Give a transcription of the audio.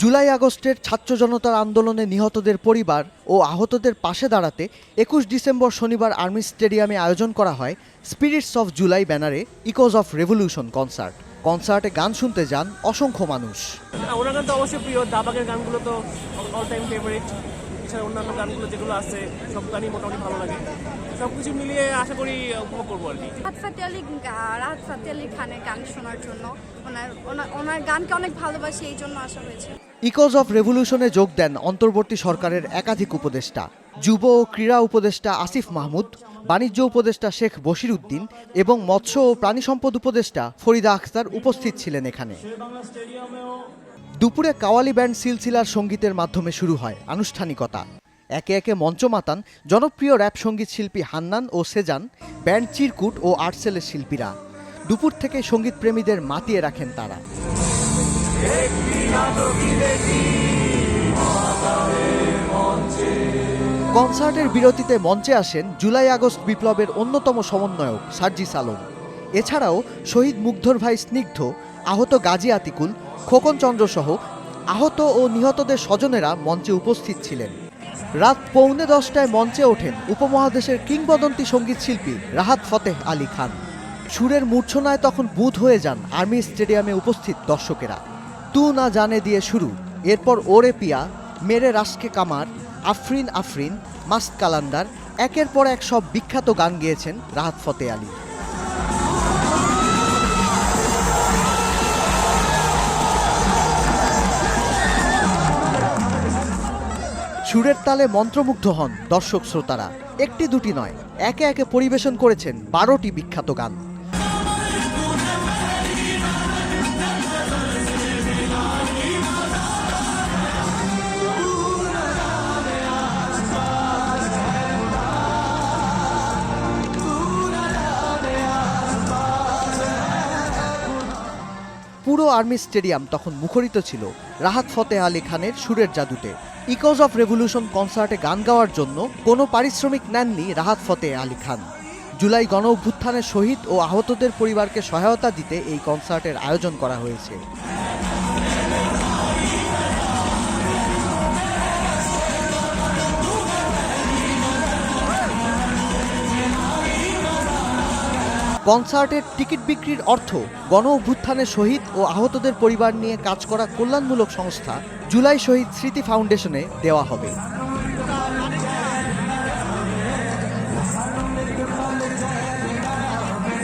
জুলাই আগস্টের ছাত্র জনতার আন্দোলনে নিহতদের পরিবার ও আহতদের পাশে দাঁড়াতে একুশ ডিসেম্বর শনিবার আর্মি স্টেডিয়ামে আয়োজন করা হয় স্পিরিটস অফ জুলাই ব্যানারে ইকোজ অফ রেভলিউশন কনসার্ট। কনসার্টে গান শুনতে যান অসংখ্য মানুষ। ওনার গান তো অবশ্যই প্রিয় দাবাগের গানগুলো তো অল টাইম ফেভারিট এছাড়া অন্যান্য গানগুলো যেগুলো আছে সব গানই মোটামুটি ভালো লাগে। সব কিছু মিলিয়ে আশা করি উপভোগ করব আর কি। রাহাত ফাতে আলী রাহাত ফাতে আলী খানের গান শোনার জন্য ওনার ওনার ওনার গানকে অনেক ভালোবাসি এই জন্য আসা হয়েছে। ইকোজ অফ রেভলিউশনে যোগ দেন অন্তর্বর্তী সরকারের একাধিক উপদেষ্টা। যুব ও ক্রীড়া উপদেষ্টা আসিফ মাহমুদ, বাণিজ্য উপদেষ্টা শেখ বশির উদ্দিন এবং মৎস্য ও প্রাণী সম্পদ উপদেষ্টা ফরিদা আখতার উপস্থিত ছিলেন এখানে। দুপুরে কাওয়ালি ব্যান্ড সিলসিলার সঙ্গীতের মাধ্যমে শুরু হয় আনুষ্ঠানিকতা। একে একে মঞ্চ মাতান, জনপ্রিয় র্যাপ সংগীত শিল্পী হান্নান ও সেজান, ব্যান্ড চিরকুট ও আর্টসেলের শিল্পীরা। দুপুর থেকে সংগীত প্রেমীদের মাতিয়ে রাখেন তারা। কনসার্টের বিরতিতে মঞ্চে আসেন জুলাই আগস্ট বিপ্লবের অন্যতম সমন্বয়ক সার্জিস আলম এছাড়াও শহীদ মুগ্ধর ভাই স্নিগ্ধ, আহত গাজী আতিকুল, খোকন চন্দ্র সহ আহত ও নিহতদের স্বজনেরা মঞ্চে উপস্থিত ছিলেন। রাত পৌনে দশটায় মঞ্চে ওঠেন উপমহাদেশের কিংবদন্তি সংগীত শিল্পী রাহাত ফতেহ আলী খান। সুরের মূর্ছনায় তখন বুধ হয়ে যান আর্মি স্টেডিয়ামে উপস্থিত দর্শকেরা। তু না জানে দিয়ে শুরু। এরপর ওরে পিয়া, মেরে রাসকে কামার, আফরিন আফরিন মাস্ট কালান্দার, একের পর এক সব বিখ্যাত গান গেয়েছেন রাহাত ফতে আলী। সুরের তালে মন্ত্রমুগ্ধ হন দর্শক শ্রোতারা। একটি দুটি নয়, একে একে পরিবেশন করেছেন বারোটি বিখ্যাত গান। পুরো আর্মি স্টেডিয়াম তখন মুখরিত ছিল। রাহাত ফতেহ আলী খানের সুরের জাদুতে। ইকজ অফ রেভলিউশন কনসার্টে গান গাওয়ার জন্য কোনো পারিশ্রমিক নেননি রাহাত ফতেহ আলী খান। জুলাই গণ অভ্যুত্থানের শহীদ ও আহতদের পরিবারকে সহায়তা দিতে এই কনসার্টের আয়োজন করা হয়েছে। কনসার্টের টিকিট বিক্রির অর্থ গণ অভ্যুত্থানের শহীদ ও আহতদের পরিবার নিয়ে কাজ করা কল্যাণমূলক সংস্থা জুলাই শহীদ স্মৃতি ফাউন্ডেশনে দেওয়া হবে।